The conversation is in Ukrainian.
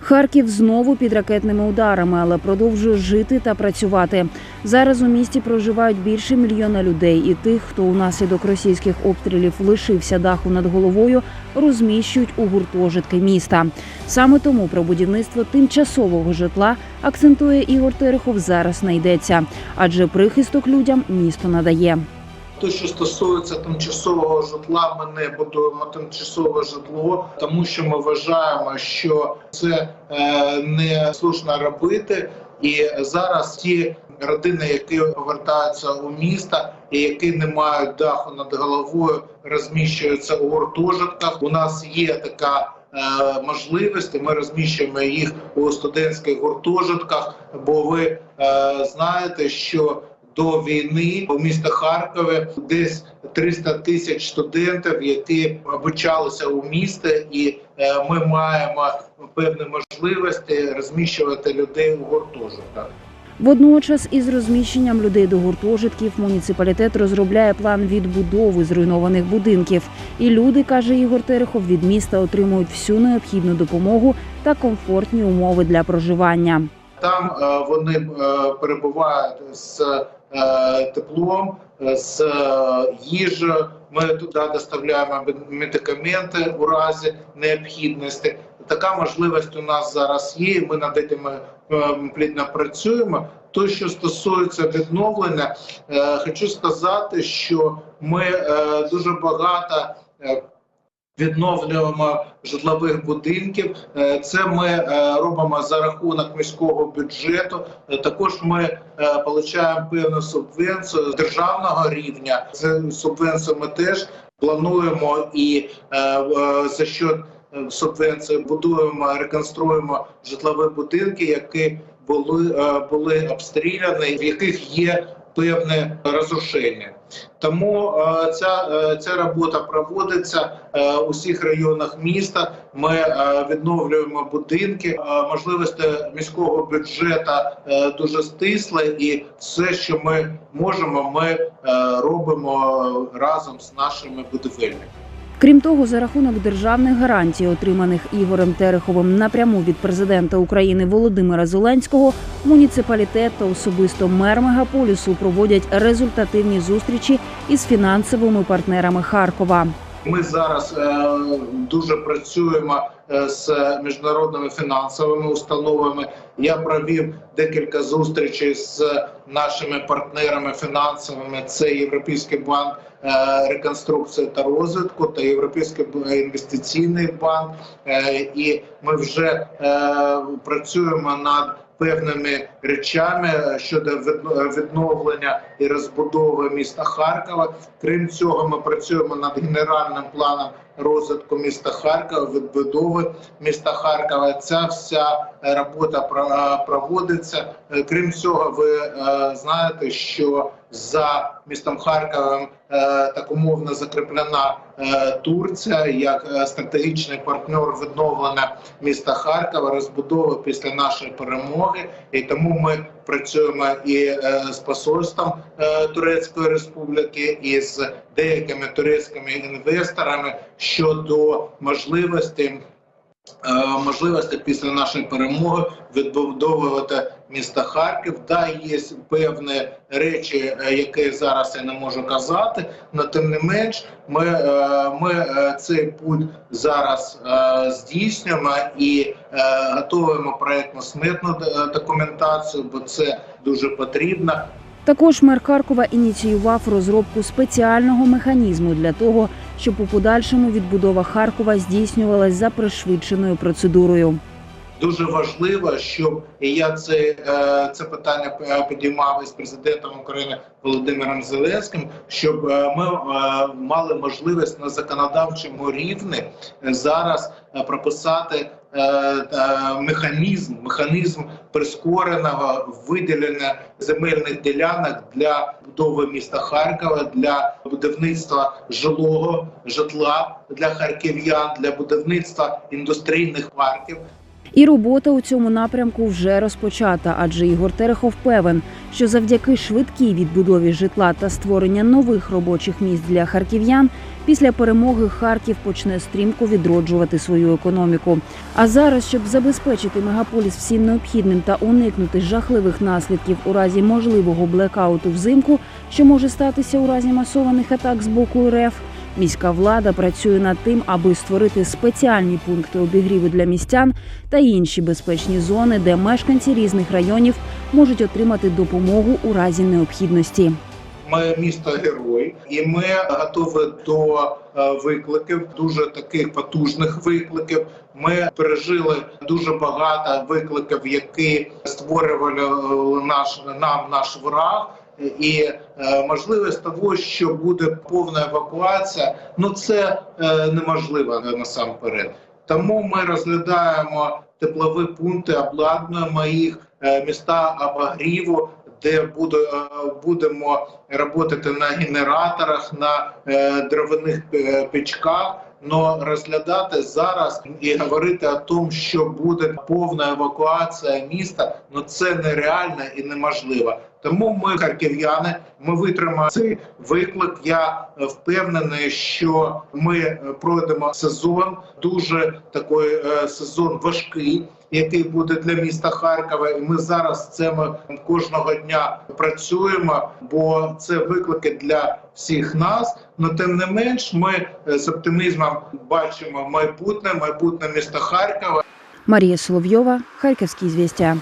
Харків знову під ракетними ударами, але продовжує жити та працювати. Зараз у місті проживають більше мільйона людей, і тих, хто унаслідок російських обстрілів лишився даху над головою, розміщують у гуртожитки міста. Саме тому про будівництво тимчасового житла акцентує Ігор Терехов зараз не адже прихисток людям місто надає. Те, що стосується тимчасового житла, ми не будуємо тимчасове житло, тому що ми вважаємо, що це е, не слушно робити. І зараз ті родини, які повертаються у місто і які не мають даху над головою, розміщуються у гуртожитках. У нас є така. е, Можливості ми розміщуємо їх у студентських гуртожитках, бо ви е, знаєте, що до війни у місті Харкові десь 300 тисяч студентів, які обучалися у місті, і е, ми маємо певні можливості розміщувати людей у гуртожитках. Водночас, із розміщенням людей до гуртожитків, муніципалітет розробляє план відбудови зруйнованих будинків. І люди, каже Ігор Терехов, від міста отримують всю необхідну допомогу та комфортні умови для проживання. Там е, вони е, перебувають з теплом, е, з е, їжею. Ми туди доставляємо медикаменти у разі необхідності. Така можливість у нас зараз є. Ми над цим е, плідно працюємо. То, що стосується відновлення, е, хочу сказати, що ми е, дуже багато. Відновлюємо житлових будинків. Е, Це ми е, робимо за рахунок міського бюджету. Е, Також ми отримуємо певну субвенцію з державного рівня. Цю субвенцію ми теж плануємо і за що субвенції будуємо, реконструємо житлові будинки, які були, були обстріляні, в яких є певне розрушення. Тому е, ця, е, ця робота проводиться е, у всіх районах міста. Ми е, відновлюємо будинки. Е, можливості міського бюджету е, дуже стисли, і все, що ми можемо, ми е, робимо разом з нашими будівельниками. Крім того, за рахунок державних гарантій, отриманих Ігорем Тереховим напряму від президента України Володимира Зеленського, муніципалітет та особисто мер мегаполісу проводять результативні зустрічі із фінансовими партнерами Харкова. Ми зараз е, дуже працюємо е, з міжнародними фінансовими установами. Я провів декілька зустрічей з нашими партнерами фінансовими. Це Європейський банк е, реконструкції та розвитку та Європейський інвестиційний банк. Е, і ми вже е, працюємо над певними речами щодо відновлення і розбудови міста Харкова. Крім цього, ми працюємо над генеральним планом розвитку міста Харкова, відбудови міста Харкова. Ця вся робота е, проводиться. Е, Крім цього, ви е, знаєте, що за містом Харковом так умовно закріплена Турція як стратегічний партнер відновлення міста Харкова, розбудови після нашої перемоги. І тому ми працюємо і е, з посольством е, Турецької Республіки, і з деякими турецькими інвесторами щодо можливості. Е, Можливості після нашої перемоги відбудовувати місто Харків. Да, є певні речі, е, які зараз я не можу казати, але тим не менш, ми, е, ми цей путь зараз здійснюємо і готуємо проєктно сметну документацію, бо це дуже потрібно. Також мер Харкова ініціював розробку спеціального механізму для того, щоб у подальшому відбудова Харкова здійснювалась за пришвидшеною процедурою. Дуже важливо, щоб я це, е, це питання підіймав із президентом України Володимиром Зеленським, щоб е, ми е, мали можливість на законодавчому рівні зараз прописати механізм, механізм прискореного виділення земельних ділянок для будови міста Харкова, для будівництва жилого житла для харків'ян, для будівництва індустрійних парків. І робота у цьому напрямку вже розпочата, адже Ігор Терехов певен, що завдяки швидкій відбудові житла та створення нових робочих місць для харків'ян після перемоги Харків почне стрімко відроджувати свою економіку. А зараз, щоб забезпечити мегаполіс всім необхідним та уникнути жахливих наслідків у разі можливого блекауту взимку, що може статися у разі масованих атак з боку РФ, міська влада працює над тим, аби створити спеціальні пункти обігріву для містян та інші безпечні зони, де мешканці різних районів можуть отримати допомогу у разі необхідності. Ми місто герой, і ми готові до е, викликів, дуже таких потужних викликів. Ми пережили дуже багато викликів, які створювали е, наш нам наш враг. І е, можливість того, що буде повна евакуація, ну це е, неможливо насамперед. Тому ми розглядаємо теплові пункти, обладнуємо їх е, міста обогріву, де буде, будемо працювати на генераторах, на е, дровяних печках. Но розглядати зараз і говорити о тому, що буде повна евакуація міста, ну це нереально і неможливо. Тому ми, харків'яни, ми витримаємо цей виклик. Я е, впевнений, що ми е, пройдемо сезон, дуже такий е, сезон важкий, який буде для міста Харкова. І ми зараз з цим кожного дня працюємо, бо це виклики для всіх нас. Но тим не менш, ми з оптимізмом бачимо майбутнє, майбутнє міста Харкова. Марія Соловйова, Харківські звістя.